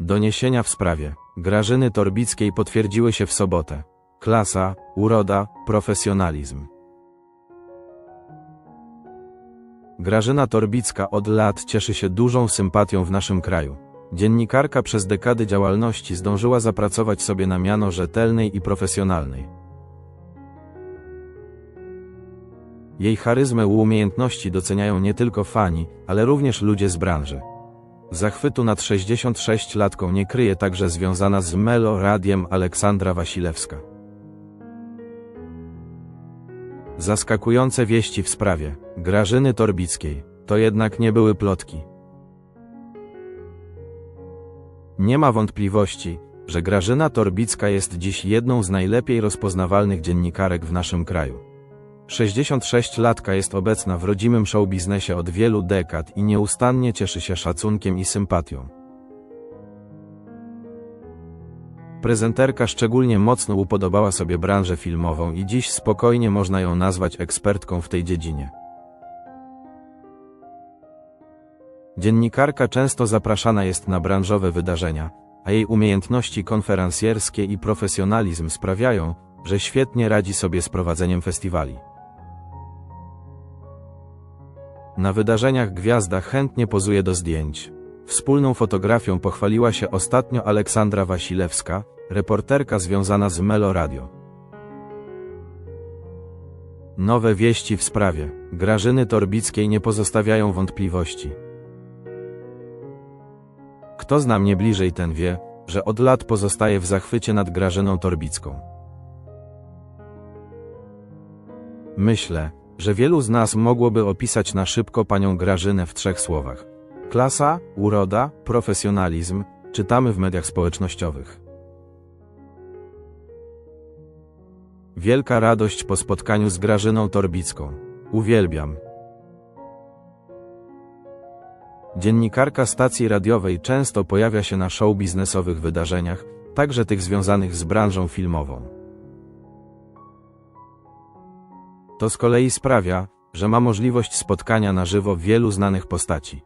Doniesienia w sprawie Grażyny Torbickiej potwierdziły się w sobotę. Klasa, uroda, profesjonalizm. Grażyna Torbicka od lat cieszy się dużą sympatią w naszym kraju. Dziennikarka przez dekady działalności zdążyła zapracować sobie na miano rzetelnej i profesjonalnej. Jej charyzmę i umiejętności doceniają nie tylko fani, ale również ludzie z branży. Zachwytu nad 66-latką nie kryje także związana z Melo Radiem Aleksandra Wasilewska. Zaskakujące wieści w sprawie Grażyny Torbickiej to jednak nie były plotki. Nie ma wątpliwości, że Grażyna Torbicka jest dziś jedną z najlepiej rozpoznawalnych dziennikarek w naszym kraju. 66-latka jest obecna w rodzimym showbiznesie od wielu dekad i nieustannie cieszy się szacunkiem i sympatią. Prezenterka szczególnie mocno upodobała sobie branżę filmową i dziś spokojnie można ją nazwać ekspertką w tej dziedzinie. Dziennikarka często zapraszana jest na branżowe wydarzenia, a jej umiejętności konferencjerskie i profesjonalizm sprawiają, że świetnie radzi sobie z prowadzeniem festiwali. Na wydarzeniach gwiazda chętnie pozuje do zdjęć. Wspólną fotografią pochwaliła się ostatnio Aleksandra Wasilewska, reporterka związana z Melo Radio. Nowe wieści w sprawie Grażyny Torbickiej nie pozostawiają wątpliwości. Kto zna mnie bliżej, ten wie, że od lat pozostaje w zachwycie nad Grażyną Torbicką. Myślę, że wielu z nas mogłoby opisać na szybko panią Grażynę w trzech słowach. Klasa, uroda, profesjonalizm, czytamy w mediach społecznościowych. Wielka radość po spotkaniu z Grażyną Torbicką. Uwielbiam. Dziennikarka stacji radiowej często pojawia się na show biznesowych wydarzeniach, także tych związanych z branżą filmową. To z kolei sprawia, że ma możliwość spotkania na żywo wielu znanych postaci.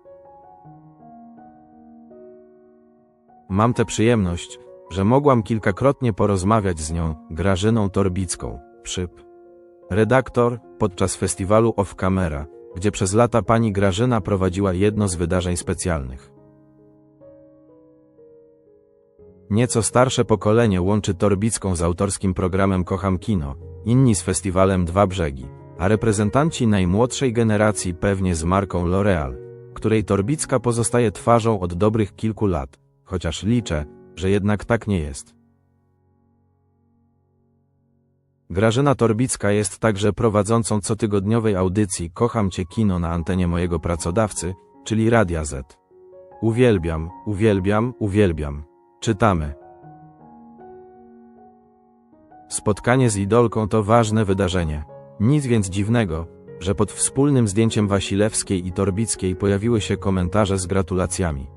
Mam tę przyjemność, że mogłam kilkakrotnie porozmawiać z nią, Grażyną Torbicką, przyp. Redaktor, podczas festiwalu Off Camera, gdzie przez lata pani Grażyna prowadziła jedno z wydarzeń specjalnych. Nieco starsze pokolenie łączy Torbicką z autorskim programem Kocham Kino, inni z festiwalem Dwa Brzegi, a reprezentanci najmłodszej generacji pewnie z marką L'Oreal, której Torbicka pozostaje twarzą od dobrych kilku lat, chociaż liczę, że jednak tak nie jest. Grażyna Torbicka jest także prowadzącą cotygodniowej audycji Kocham Cię Kino na antenie mojego pracodawcy, czyli Radia Z. Uwielbiam, uwielbiam, uwielbiam. Czytamy. Spotkanie z idolką to ważne wydarzenie. Nic więc dziwnego, że pod wspólnym zdjęciem Wasilewskiej i Torbickiej pojawiły się komentarze z gratulacjami.